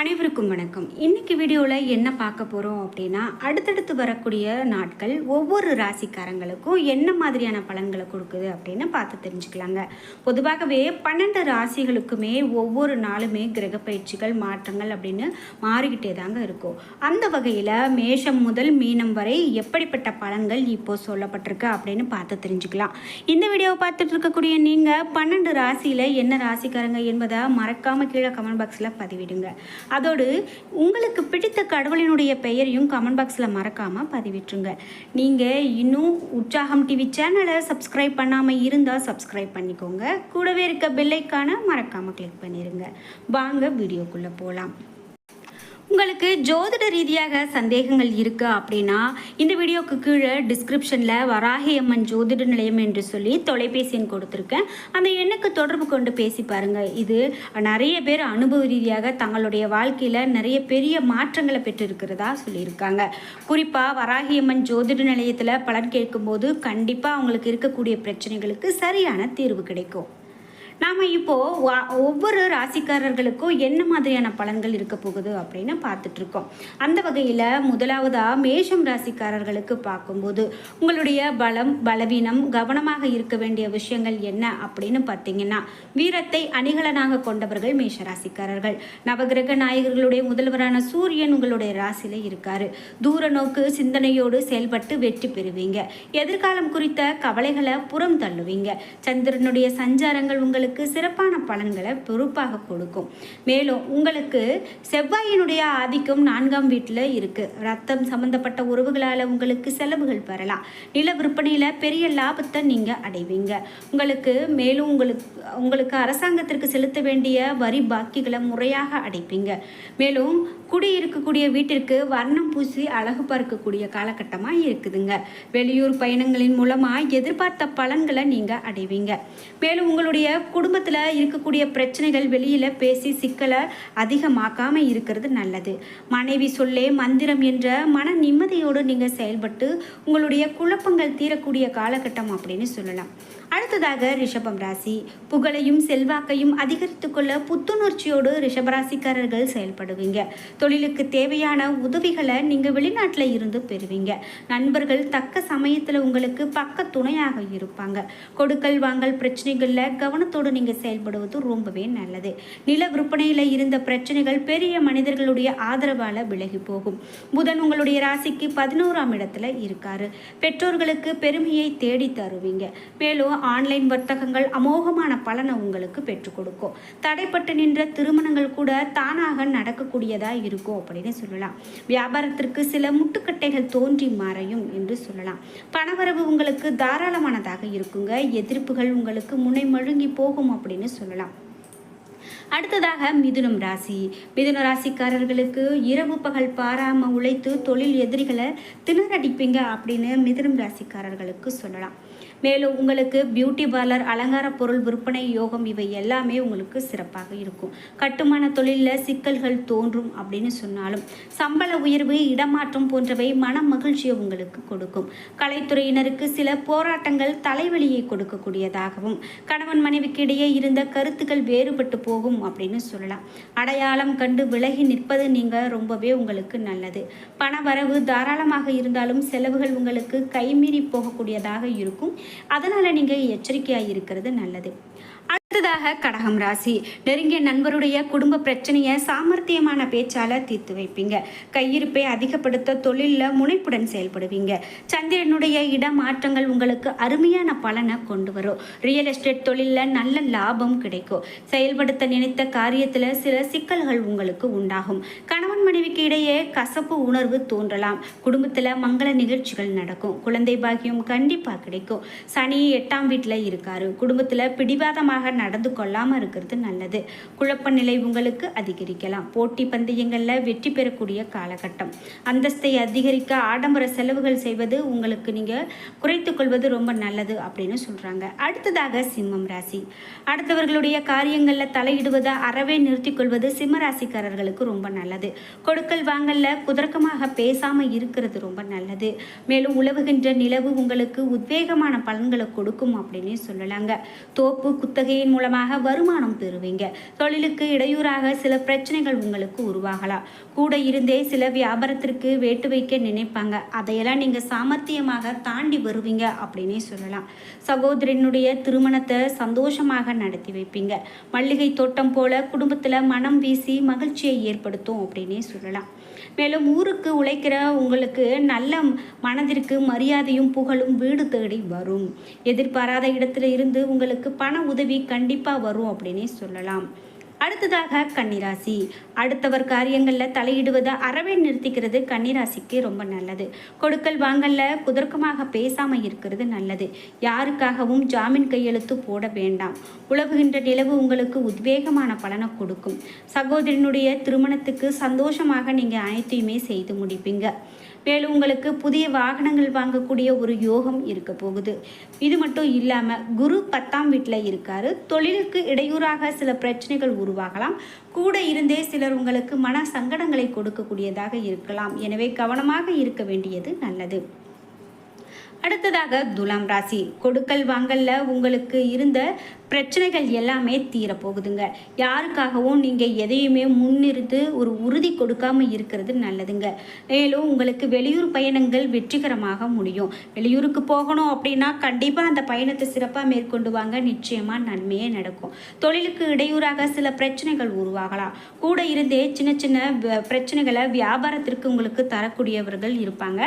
அனைவருக்கும் வணக்கம். இன்னைக்கு வீடியோவில் என்ன பார்க்க போகிறோம் அப்படின்னா அடுத்தடுத்து வரக்கூடிய நாட்கள் ஒவ்வொரு ராசிக்காரங்களுக்கும் என்ன மாதிரியான பலன்களை கொடுக்குது அப்படின்னு பார்த்து தெரிஞ்சுக்கலாங்க. பொதுவாகவே பன்னெண்டு ராசிகளுக்குமே ஒவ்வொரு நாளுமே கிரக பயிற்சிகள் மாற்றங்கள் அப்படின்னு மாறிக்கிட்டே தாங்க இருக்கும். அந்த வகையில் மேஷம் முதல் மீனம் வரை எப்படிப்பட்ட பலன்கள் இப்போ சொல்லப்பட்டிருக்கு அப்படின்னு பார்த்து தெரிஞ்சுக்கலாம். இந்த வீடியோவை பார்த்துட்டு இருக்கக்கூடிய நீங்கள் பன்னெண்டு ராசியில் என்ன ராசிக்காரங்க என்பதை மறக்காமல் கீழே கமெண்ட் பாக்ஸில் பதிவிடுங்க. அதோடு உங்களுக்கு பிடித்த கடவுளினுடைய பெயரையும் கமெண்ட் பாக்ஸில் மறக்காமல் பதிவிட்டுருங்க. நீங்கள் இன்னும் உற்சாகம் டிவி சேனலை சப்ஸ்கிரைப் பண்ணாமல் இருந்தால் சப்ஸ்கிரைப் பண்ணிக்கோங்க. கூடவே இருக்க பெல்லைக்கான மறக்காமல் கிளிக் பண்ணிடுங்க வாங்க வீடியோக்குள்ளே போகலாம் உங்களுக்கு ஜோதிட ரீதியாக சந்தேகங்கள் இருக்கு அப்படின்னா இந்த வீடியோக்கு கீழே டிஸ்கிரிப்ஷனில் வராகி அம்மன் ஜோதிட நிலையம் என்று சொல்லி தொலைபேசி எண் கொடுத்துருக்கேன். அந்த எண்ணுக்கு தொடர்பு கொண்டு பேசி பாருங்கள் இது நிறைய பேர் அனுபவ ரீதியாக தங்களுடைய வாழ்க்கையில் நிறைய பெரிய மாற்றங்களை பெற்றிருக்கிறதா சொல்லியிருக்காங்க. குறிப்பாக வராகி அம்மன் ஜோதிட நிலையத்தில் பலன் கேட்கும்போது கண்டிப்பாக அவங்களுக்கு இருக்கக்கூடிய பிரச்சனைகளுக்கு சரியான தீர்வு கிடைக்கும். நாம் இப்போது ஒவ்வொரு ராசிக்காரர்களுக்கும் என்ன மாதிரியான பலன்கள் இருக்க போகுது அப்படின்னு பார்த்துட்ருக்கோம். அந்த வகையில் முதலாவதாக மேஷம் ராசிக்காரர்களுக்கு பார்க்கும்போது உங்களுடைய பலம் பலவீனம் கவனமாக இருக்க வேண்டிய விஷயங்கள் என்ன அப்படின்னு பார்த்தீங்கன்னா வீரத்தை அணிகலனாக கொண்டவர்கள் மேஷ ராசிக்காரர்கள். நவகிரக நாயகர்களுடைய முதல்வரான சூரியன் உங்களுடைய ராசியில் இருக்காரு. தூர நோக்கு சிந்தனையோடு செயல்பட்டு வெற்றி பெறுவீங்க. எதிர்காலம் குறித்த கவலைகளை புறம் தள்ளுவீங்க. சந்திரனுடைய சஞ்சாரங்கள் உங்களுக்கு உங்களுக்கு சிறப்பான பலன்களை பொறுப்பாக கொடுக்கும். மேலும் உங்களுக்கு செவ்வாயினுடைய ஆதிக்கம் நான்காம் வீட்டில் இருக்குது ரத்தம் சம்பந்தப்பட்ட உறவுகளால் உங்களுக்கு செலவுகள் வரலாம் நில விற்பனையில் பெரிய லாபத்தை நீங்கள் அடைவீங்க. உங்களுக்கு மேலும் உங்களுக்கு உங்களுக்கு அரசாங்கத்திற்கு செலுத்த வேண்டிய வரி பாக்கிகளை முறையாக அடைப்பீங்க. மேலும் குடியிருக்கக்கூடிய வீட்டிற்கு வர்ணம் பூசி அழகு பார்க்கக்கூடிய காலகட்டமாக இருக்குதுங்க. வெளியூர் பயணங்களின் மூலமாக எதிர்பார்த்த பலன்களை நீங்கள் அடைவீங்க. மேலும் உங்களுடைய குடும்பத்தில் இருக்கக்கூடிய பிரச்சனைகள் வெளியில் பேசி சிக்கலை அதிகமாக்காமல் இருக்கிறது நல்லது. மனைவி சொல்லே மந்திரம் என்ற மன நிம்மதியோடு நீங்கள் செயல்பட்டு உங்களுடைய குழப்பங்கள் தீரக்கூடிய காலகட்டம் அப்படின்னு சொல்லலாம். அடுத்ததாக ரிஷபம் ராசி. புகழையும் செல்வாக்கையும் அதிகரித்து கொள்ள புத்துணர்ச்சியோடு ரிஷபராசிக்காரர்கள் செயல்படுவீங்க. தொழிலுக்கு தேவையான உதவிகளை நீங்கள் வெளிநாட்டில் இருந்து பெறுவீங்க. நண்பர்கள் தக்க சமயத்தில் உங்களுக்கு பக்க துணையாக இருப்பாங்க. கொடுக்கல் வாங்கல் பிரச்சனைகளில் கவனத்தோடு நீங்கள் செயல்படுவது ரொம்பவே நல்லது. நில விற்பனையில் இருந்த பிரச்சனைகள் பெரிய மனிதர்களுடைய ஆதரவால் விலகி போகும். புதன் உங்களுடைய ராசிக்கு பதினோராம் இடத்துல இருக்காரு. பெற்றோர்களுக்கு பெருமையை தேடி தருவீங்க. மேலும் ஆன்லைன் வர்த்தகங்கள் அமோகமான பலனை உங்களுக்கு பெற்றுக் கொடுக்கும். தடைப்பட்டு நின்ற திருமணங்கள் கூட தானாக நடக்கக்கூடியதா இருக்கும் அப்படின்னு சொல்லலாம். வியாபாரத்திற்கு சில முட்டுக்கட்டைகள் தோன்றி மறையும் என்று சொல்லலாம். பணவரவு உங்களுக்கு தாராளமானதாக இருக்குங்க. எதிர்ப்புகள் உங்களுக்கு முனை மழுங்கி போகும் அப்படின்னு சொல்லலாம். அடுத்ததாக மிதுனம் ராசி. மிதுன ராசிக்காரர்களுக்கு இரவு பகல் பாராமல் உழைத்து தொழில் எதிரிகளை திணறடிப்பீங்க அப்படின்னு மிதுனம் ராசிக்காரர்களுக்கு சொல்லலாம். மேலும் உங்களுக்கு பியூட்டி பார்லர் அலங்கார பொருள் விற்பனை யோகம் இவை எல்லாமே உங்களுக்கு சிறப்பாக இருக்கும். கட்டுமான தொழிலில் சிக்கல்கள் தோன்றும் அப்படின்னு சொன்னாலும் சம்பள உயர்வு இடமாற்றம் போன்றவை மன மகிழ்ச்சியை உங்களுக்கு கொடுக்கும். கலைத்துறையினருக்கு சில போராட்டங்கள் தலைவலியை கொடுக்கக்கூடியதாகவும் கணவன் மனைவிக்கு இடையே இருந்த கருத்துக்கள் வேறுபட்டு போகும் அப்படின்னு சொல்லலாம். அடையாளம் கண்டு விலகி நிற்பது நீங்கள் ரொம்பவே உங்களுக்கு நல்லது. பண வரவு தாராளமாக இருந்தாலும் செலவுகள் உங்களுக்கு கைமீறி போகக்கூடியதாக இருக்கும். அதனால் நீங்கள் எச்சரிக்கையாக இருக்கிறது நல்லது. அடுத்ததாக கடகம் ராசி. நெருங்கிய நண்பருடைய குடும்ப பிரச்சனையை சாமர்த்தியமான பேச்சால தீர்த்து வைப்பீங்க. கையிருப்பை அதிகப்படுத்த தொழிலில் முனைப்புடன் செயல்படுவீங்க. சந்திரனுடைய இடமாற்றங்கள் உங்களுக்கு அருமையான பலனை கொண்டு வரும். ரியல் எஸ்டேட் தொழிலில் நல்ல லாபம் கிடைக்கும். செயல்படுத்த நினைத்த காரியத்தில் சில சிக்கல்கள் உங்களுக்கு உண்டாகும். கணவன் மனைவிக்கு இடையே கசப்பு உணர்வு தோன்றலாம். குடும்பத்தில் மங்கள நிகழ்ச்சிகள் நடக்கும். குழந்தை பாக்கியம் கண்டிப்பாக கிடைக்கும். சனி எட்டாம் வீட்டில் இருக்காரு. குடும்பத்தில் பிடிவாதமாக நடந்து கொள்ளாமல் இருக்கிறது நல்லது. குழப்ப நிலை உங்களுக்கு அதிகரிக்கலாம். போட்டி பந்தயங்களில் வெற்றி பெறக்கூடிய காலகட்டம். அந்தஸ்தை அதிகரிக்க ஆடம்பர செலவுகள் செய்வது உங்களுக்கு நீங்கள் குறைத்து கொள்வது ரொம்ப நல்லது அப்படின்னு சொல்கிறாங்க அடுத்ததாக சிம்மம் ராசி. அடுத்தவர்களுடைய காரியங்களில் தலையிடுவதை அறவே நிறுத்திக் கொள்வது சிம்ம ராசிக்காரர்களுக்கு ரொம்ப நல்லது. கொடுக்கல் வாங்கல்ல குதர்க்கமாக பேசாமல் இருக்கிறது ரொம்ப நல்லது. மேலும் உழவுகின்ற நிலவு உங்களுக்கு உத்வேகமான பலன்களை கொடுக்கும் அப்படின்னே சொல்லலாங்க. தோப்பு குத்தகையின் மூலம் மூலமாக வருமானம் பெறுவீங்க. தொழிலுக்கு இடையூறாக சில பிரச்சனைகள் உங்களுக்கு உருவாகலாம். கூட இருந்தே சில வியாபாரத்திற்கு வேட்டு வைக்க நினைப்பாங்க. அதையெல்லாம் நீங்கள் சாமர்த்தியமாக தாண்டி வருவீங்க அப்படின்னே சொல்லலாம். சகோதரனுடைய திருமணத்தை சந்தோஷமாக நடத்தி வைப்பீங்க. மல்லிகை தோட்டம் போல குடும்பத்தில் மனம் வீசி மகிழ்ச்சியை ஏற்படுத்தும் அப்படின்னே சொல்லலாம். மேலும் ஊருக்கு உழைக்கிற உங்களுக்கு நல்ல மனதிற்கு மரியாதையும் புகழும் வீடு தேடி வரும். எதிர்பாராத இடத்துல இருந்து உங்களுக்கு பண உதவி கண்டிப்பாக வரும் அப்படின்னே சொல்லலாம். அடுத்ததாக கன்னிராசி. அடுத்தவர் காரியங்களில் தலையிடுவதை அறவே நிறுத்திக்கிறது கன்னிராசிக்கு ரொம்ப நல்லது. கொடுக்கல் வாங்கல்ல குதர்க்கமாக பேசாமல் இருக்கிறது நல்லது. யாருக்காகவும் ஜாமீன் கையெழுத்து போட வேண்டாம். உழவுகின்ற நிலவு உங்களுக்கு உத்வேகமான பலனை கொடுக்கும். சகோதரனுடைய திருமணத்துக்கு சந்தோஷமாக நீங்கள் அனைத்தையுமே செய்து முடிப்பீங்க. மேலும் உங்களுக்கு புதிய வாகனங்கள் வாங்கக்கூடிய ஒரு யோகம் இருக்க போகுது. இது மட்டும் இல்லாமல் குரு பத்தாம் வீட்டில் இருக்காரு. தொழிலுக்கு இடையூறாக சில பிரச்சனைகள் உருவாகலாம். கூட இருந்தே சிலர் உங்களுக்கு மன சங்கடங்களை கொடுக்கக்கூடியதாக இருக்கலாம். எனவே கவனமாக இருக்க வேண்டியது நல்லது. அடுத்ததாக துலாம் ராசி. கொடுக்கல் வாங்கல்ல உங்களுக்கு இருந்த பிரச்சனைகள் எல்லாமே தீரப்போகுதுங்க. யாருக்காகவும் நீங்கள் எதையுமே முன்னிறுத்து ஒரு உறுதி கொடுக்காம இருக்கிறது நல்லதுங்க. மேலும் உங்களுக்கு வெளியூர் பயணங்கள் வெற்றிகரமாக முடியும். வெளியூருக்கு போகணும் அப்படின்னா கண்டிப்பாக அந்த பயணத்தை சிறப்பாக மேற்கொண்டு வாங்க நிச்சயமாக நன்மையே நடக்கும். தொழிலுக்கு இடையூறாக சில பிரச்சனைகள் உருவாகலாம். கூட இருந்தே சின்ன சின்ன பிரச்சனைகளை வியாபாரத்திற்கு உங்களுக்கு தரக்கூடியவர்கள் இருப்பாங்க.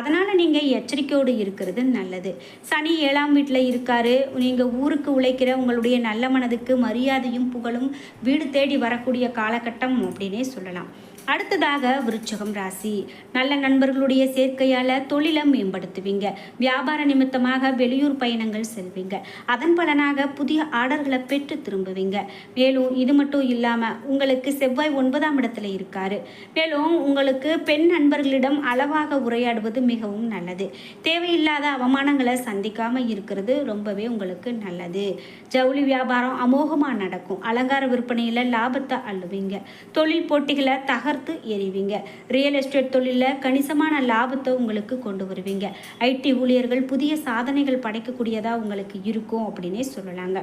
அதனால் நீங்கள் எச்சரிக்கையோடு இருக்கிறது நல்லது. சனி ஏழாம் வீட்டில் இருக்காரு. நீங்கள் ஊருக்கு உழைக்கிற உங்களுடைய நல்ல மனதுக்கு மரியாதையும் புகழும் வீடு தேடி வரக்கூடிய காலகட்டம் அப்படின்னே சொல்லலாம். அடுத்ததாக விருச்சகம் ராசி. நல்ல நண்பர்களுடைய சேர்க்கையால் தொழிலை மேம்படுத்துவீங்க. வியாபார நிமித்தமாக வெளியூர் பயணங்கள் செல்வீங்க. அதன் பலனாக புதிய ஆர்டர்களை பெற்று திரும்புவீங்க. மேலும் இது மட்டும் இல்லாமல் உங்களுக்கு செவ்வாய் ஒன்பதாம் இடத்துல இருக்காரு. மேலும் உங்களுக்கு பெண் நண்பர்களிடம் அளவாக உரையாடுவது மிகவும் நல்லது. தேவையில்லாத அவமானங்களை சந்திக்காமல் இருக்கிறது ரொம்பவே உங்களுக்கு நல்லது. ஜவுளி வியாபாரம் அமோகமாக நடக்கும். அலங்கார விற்பனையில் லாபத்தை அள்ளுவீங்க. தொழில் போட்டிகளை தகர் பார்த்து எறிவீங்க. ரியல் எஸ்டேட் தொழிலில் கணிசமான லாபத்தை உங்களுக்கு கொண்டு வருவீங்க. ஐடி ஊழியர்கள் புதிய சாதனைகள் படைக்கக்கூடியதாக உங்களுக்கு இருக்கும் அப்படின்னே சொல்லலாங்க.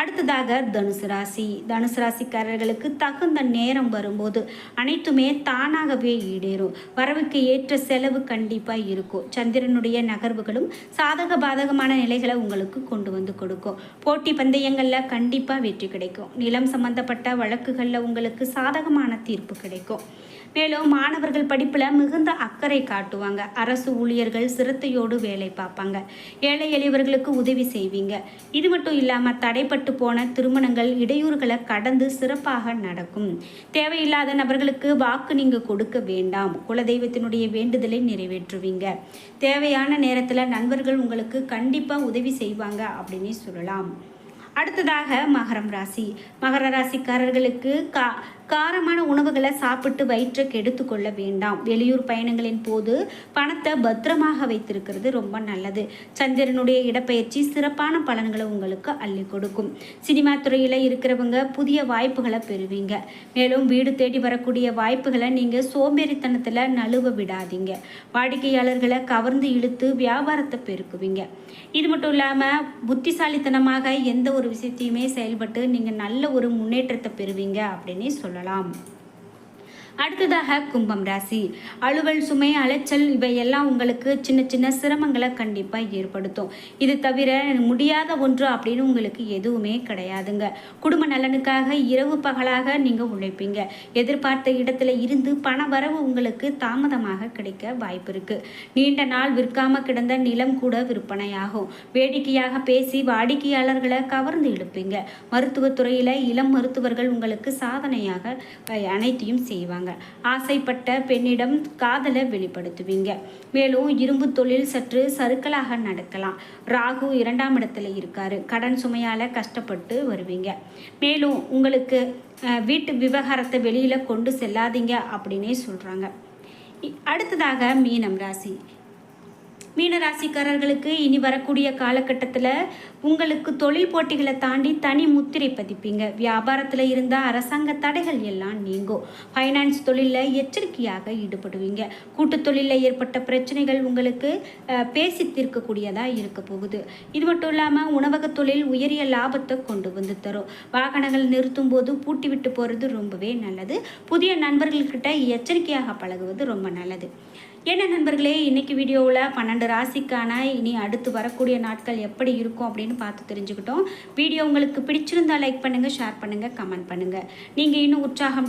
அடுத்ததாக தனுசு ராசி. தனுசு ராசிக்காரர்களுக்கு தகுந்த நேரம் வரும்போது அனைத்துமே தானாகவே ஈடேறும். வரவுக்கு ஏற்ற செலவு கண்டிப்பாக இருக்கும். சந்திரனுடைய நகர்வுகளும் சாதக பாதகமான நிலைகளை உங்களுக்கு கொண்டு வந்து கொடுக்கும். போட்டி பந்தயங்களில் கண்டிப்பாக வெற்றி கிடைக்கும். நிலம் சம்பந்தப்பட்ட வழக்குகளில் உங்களுக்கு சாதகமான தீர்ப்பு கிடைக்கும். மேலும் மாணவர்கள் படிப்பில் மிகுந்த அக்கறை காட்டுவாங்க. அரசு ஊழியர்கள் சிரத்தையோடு வேலை பார்ப்பாங்க. ஏழை எளியவர்களுக்கு உதவி செய்வீங்க. இது மட்டும் இல்லாமல் தடைப்பட்டு போன திருமணங்கள் இடையூறுகளை கடந்து சிறப்பாக நடக்கும். தேவையில்லாத நபர்களுக்கு வாக்கு நீங்கள் கொடுக்க வேண்டாம். குலதெய்வத்தினுடைய வேண்டுதலை நிறைவேற்றுவீங்க. தேவையான நேரத்தில் நண்பர்கள் உங்களுக்கு கண்டிப்பாக உதவி செய்வாங்க அப்படின்னு சொல்லலாம். அடுத்ததாக மகரம் ராசி. மகர ராசிக்காரர்களுக்கு கா காரமான உணவுகளை சாப்பிட்டு வயிற்றை கெடுத்து கொள்ள வேண்டாம். வெளியூர் பயணங்களின் போது பணத்தை பத்திரமாக வைத்திருக்கிறது ரொம்ப நல்லது. சந்திரனுடைய இடப்பெயர்ச்சி சிறப்பான பலன்களை உங்களுக்கு அள்ளி கொடுக்கும். சினிமா துறையில் இருக்கிறவங்க புதிய வாய்ப்புகளை பெறுவீங்க. மேலும் வீடு தேடி வரக்கூடிய வாய்ப்புகளை நீங்கள் சோம்பேறித்தனத்தில் நழுவ விடாதீங்க. வாடிக்கையாளர்களை கவர்ந்து இழுத்து வியாபாரத்தை பெருக்குவீங்க. இது மட்டும் இல்லாமல் புத்திசாலித்தனமாக எந்த ஒரு விஷயத்தையுமே செயல்பட்டு நீங்கள் நல்ல ஒரு முன்னேற்றத்தை பெறுவீங்க அப்படின்னு சொல்லலாம். சொல்லலாம். அடுத்ததாக கும்பம் ராசி. அலுவல் சுமை அலைச்சல் இவையெல்லாம் உங்களுக்கு சின்ன சின்ன சிரமங்களை கண்டிப்பாக ஏற்படுத்தும். இது தவிர முடியாத ஒன்று அப்படின்னு உங்களுக்கு எதுவுமே கிடையாதுங்க. குடும்ப நலனுக்காக இரவு பகலாக நீங்கள் உழைப்பீங்க. எதிர்பார்த்த இடத்துல இருந்து பண வரவு உங்களுக்கு தாமதமாக கிடைக்க வாய்ப்பு இருக்குது நீண்ட நாள் விற்காம கிடந்த நிலம் கூட விற்பனையாகும். வேடிக்கையாக பேசி வாடிக்கையாளர்களை கவர்ந்து இழுப்பீங்க. மருத்துவத்துறையில் இளம் மருத்துவர்கள் உங்களுக்கு சாதனையாக அனைத்தையும் செய்வாங்க. ஆசைப்பட்ட பெண்ணிடம் காதலை வெளிப்படுத்துவீங்க. மேலும் இரும்பு தொழில் சற்று சறுக்கலாக நடக்கலாம். ராகு இரண்டாம் இடத்துல இருக்காரு. கடன் சுமையால் கஷ்டப்பட்டு வருவீங்க. மேலும் உங்களுக்கு வீட்டு விவகாரத்தை வெளியில் கொண்டு செல்லாதீங்க அப்படின்னே சொல்கிறாங்க அடுத்ததாக மீனம் ராசி. மீனராசிக்காரர்களுக்கு இனி வரக்கூடிய காலகட்டத்தில் உங்களுக்கு தொழில் போட்டிகளை தாண்டி தனி முத்திரை பதிப்பீங்க. வியாபாரத்தில் இருந்தால் அரசாங்க தடைகள் எல்லாம் நீங்கும். ஃபைனான்ஸ் தொழிலில் எச்சரிக்கையாக ஈடுபடுவீங்க. கூட்டுத் தொழிலில் ஏற்பட்ட பிரச்சனைகள் உங்களுக்கு பேசி தீர்க்கக்கூடியதாக இருக்க போகுது. இது மட்டும் இல்லாமல் உணவக தொழில் உயரிய லாபத்தை கொண்டு வந்து தரும். வாகனங்கள் நிறுத்தும் போது பூட்டி விட்டு போகிறது ரொம்பவே நல்லது. புதிய நண்பர்கள்கிட்ட எச்சரிக்கையாக பழகுவது ரொம்ப நல்லது. என்ன நண்பர்களே இன்னைக்கு வீடியோவில் பன்னெண்டு ராசிக்கான இனி அடுத்து வரக்கூடிய நாட்கள் எப்படி இருக்கும் அப்படின்னு பார்த்து தெரிஞ்சுக்கிட்டோம். வீடியோ உங்களுக்கு பிடிச்சிருந்தா லைக் பண்ணுங்கள் ஷேர் பண்ணுங்கள் கமெண்ட் பண்ணுங்கள் நீங்கள் இன்னும் உற்சாகம்